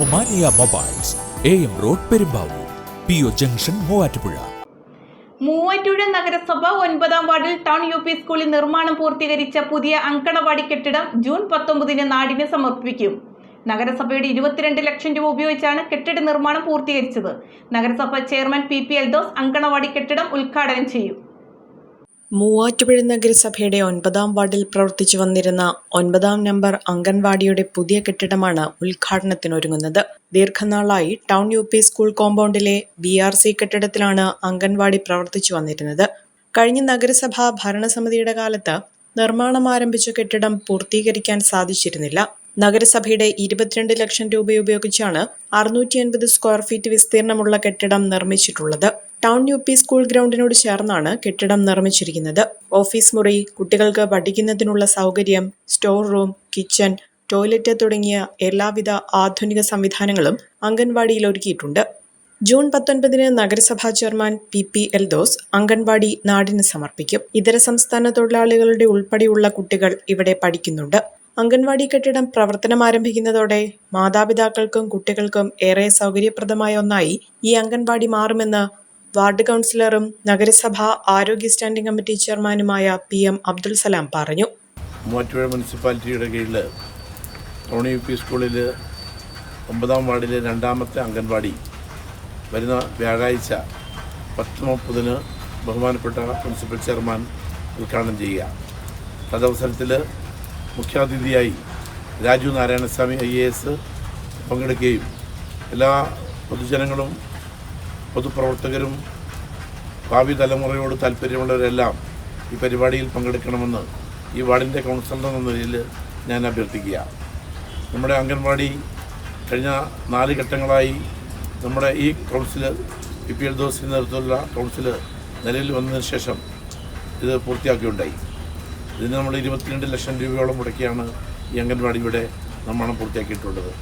Omania mobiles A road Perumbavoor P O junction Muvattupuzha. Muvattupuzha നഗരസഭ ഒൻപതാം വാർഡിൽ town U P സ്കൂളിൽ നിർമ്മാണം പൂർത്തീകരിച്ച പുതിയ അങ്കണവാടി കെട്ടിടം ജൂൺ പത്തൊമ്പതിന് നാടിന് സമർപ്പിക്കും. നഗരസഭയുടെ ഇരുപത്തിരണ്ട് ലക്ഷം രൂപ ഉപയോഗിച്ചാണ് കെട്ടിട നിർമ്മാണം പൂർത്തീകരിച്ചത്. നഗരസഭ chairman P P Eldhose anganwadi കെട്ടിടം ഉദ്ഘാടനം ചെയ്യും. മൂവാറ്റുപുഴ നഗരസഭയുടെ ഒൻപതാം വാർഡിൽ പ്രവർത്തിച്ചു വന്നിരുന്ന ഒൻപതാം നമ്പർ അംഗൻവാടിയുടെ പുതിയ കെട്ടിടമാണ് ഉദ്ഘാടനത്തിനൊരുങ്ങുന്നത്. ദീർഘനാളായി ടൗൺ യു പി സ്കൂൾ കോമ്പൗണ്ടിലെ ബി ആർ സി കെട്ടിടത്തിലാണ് അംഗൻവാടി പ്രവർത്തിച്ചു വന്നിരുന്നത്. കഴിഞ്ഞ നഗരസഭാ ഭരണസമിതിയുടെ കാലത്ത് നിർമ്മാണം ആരംഭിച്ച കെട്ടിടം പൂർത്തീകരിക്കാൻ സാധിച്ചിരുന്നില്ല. നഗരസഭയുടെ ഇരുപത്തിരണ്ട് ലക്ഷം രൂപ ഉപയോഗിച്ചാണ് അറുന്നൂറ്റി അൻപത് സ്ക്വയർ ഫീറ്റ് വിസ്തീർണമുള്ള കെട്ടിടം നിർമ്മിച്ചിട്ടുള്ളത്. ടൗൺ യു പി സ്കൂൾ ഗ്രൗണ്ടിനോട് ചേർന്നാണ് കെട്ടിടം നിർമ്മിച്ചിരിക്കുന്നത്. ഓഫീസ് മുറി കുട്ടികൾക്ക് പഠിക്കുന്നതിനുള്ള സൗകര്യം സ്റ്റോർ റൂം കിച്ചൺ ടോയ്ലറ്റ് തുടങ്ങിയ എല്ലാവിധ ആധുനിക സംവിധാനങ്ങളും അംഗൻവാടിയിൽ ഒരുക്കിയിട്ടുണ്ട്. ജൂൺ പത്തൊൻപതിന് നഗരസഭാ chairman P P Eldhose anganwadi നാടിന് സമർപ്പിക്കും. ഇതര സംസ്ഥാന തൊഴിലാളികളുടെ ഉൾപ്പെടെയുള്ള കുട്ടികൾ ഇവിടെ പഠിക്കുന്നുണ്ട്. അംഗൻവാടി കെട്ടിടം പ്രവർത്തനം ആരംഭിക്കുന്നതോടെ മാതാപിതാക്കൾക്കും കുട്ടികൾക്കും ഏറെ സൗകര്യപ്രദമായ ഒന്നായി ഈ അംഗൻവാടി മാറുമെന്ന് വാർഡ് കൗൺസിലറും നഗരസഭാ ആരോഗ്യ സ്റ്റാൻഡിംഗ് കമ്മിറ്റി ചെയർമാനുമായ പി എം അബ്ദുൽ സലാം പറഞ്ഞു. മൂവാറ്റുപുഴ മുനിസിപ്പാലിറ്റിയുടെ കീഴിൽ ടോണി യു പി സ്കൂളിൽ ഒമ്പതാം വാർഡിലെ രണ്ടാമത്തെ അംഗൻവാടി വരുന്ന വ്യാഴാഴ്ച പത്ത് മുപ്പതിന് ബഹുമാനപ്പെട്ട പ്രിൻസിപ്പൽ ചെയർമാൻ ഉദ്ഘാടനം ചെയ്യുക. തദവസരത്തിൽ മുഖ്യാതിഥിയായി Raju Narayanaswamy I A S പങ്കെടുക്കുകയും എല്ലാ പൊതുജനങ്ങളും പൊതുപ്രവർത്തകരും ഭാവി തലമുറയോട് താല്പര്യമുള്ളവരെല്ലാം ഈ പരിപാടിയിൽ പങ്കെടുക്കണമെന്ന് ഈ വാർഡിന്റെ കൗൺസിലർ എന്ന നിലയിൽ ഞാൻ അഭ്യർത്ഥിക്കുക നമ്മുടെ അംഗൻവാടി കഴിഞ്ഞ നാല് ഘട്ടങ്ങളായി നമ്മുടെ ഈ കൗൺസിൽ പി പി എൽ ദോസിന്റെ നേതൃത്വത്തിലുള്ള കൗൺസിൽ നിലയിൽ വന്നതിന് ശേഷം ഇത് പൂർത്തിയാക്കിയുണ്ടായി ഇതിന് നമ്മൾ ഇരുപത്തിരണ്ട് ലക്ഷം രൂപയോളം മുടക്കിയാണ് ഈ അംഗൻവാടിയുടെ നിർമ്മാണം പൂർത്തിയാക്കിയിട്ടുള്ളത്.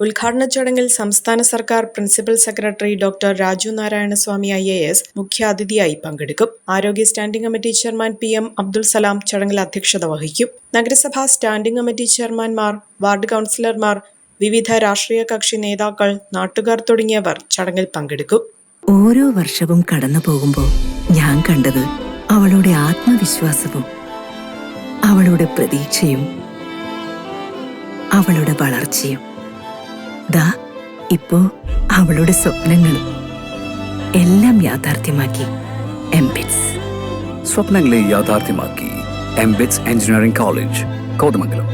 ഉദ്ഘാടന ചടങ്ങിൽ സംസ്ഥാന സർക്കാർ principal secretary doctor Raju Narayanaswamy I A S മുഖ്യാതിഥിയായി പങ്കെടുക്കും. ആരോഗ്യ standing committee chairman P M Abdul Salam ചടങ്ങിൽ അധ്യക്ഷത വഹിക്കും. നഗരസഭാ സ്റ്റാൻഡിംഗ് കമ്മിറ്റി ചെയർമാൻമാർ വാർഡ് കൗൺസിലർമാർ വിവിധ രാഷ്ട്രീയ കക്ഷി നേതാക്കൾ നാട്ടുകാർ തുടങ്ങിയവർ ചടങ്ങിൽ പങ്കെടുക്കും. ഓരോ വർഷവും കടന്നു പോകുമ്പോൾ ഞാൻ കണ്ടത് അവളുടെ ആത്മവിശ്വാസവും അവളുടെ പ്രതീക്ഷയും അവളുടെ വളർച്ചയും. ദാ ഇപ്പോ അവളുടെ സ്വപ്നങ്ങളും എല്ലാം യാഥാർത്ഥ്യമാക്കി എംബിറ്റ്സ്. സ്വപ്നങ്ങളെ യാഥാർത്ഥ്യമാക്കി എംബിറ്റ്സ് എഞ്ചിനീയറിംഗ് കോളേജ് കോതമംഗലം.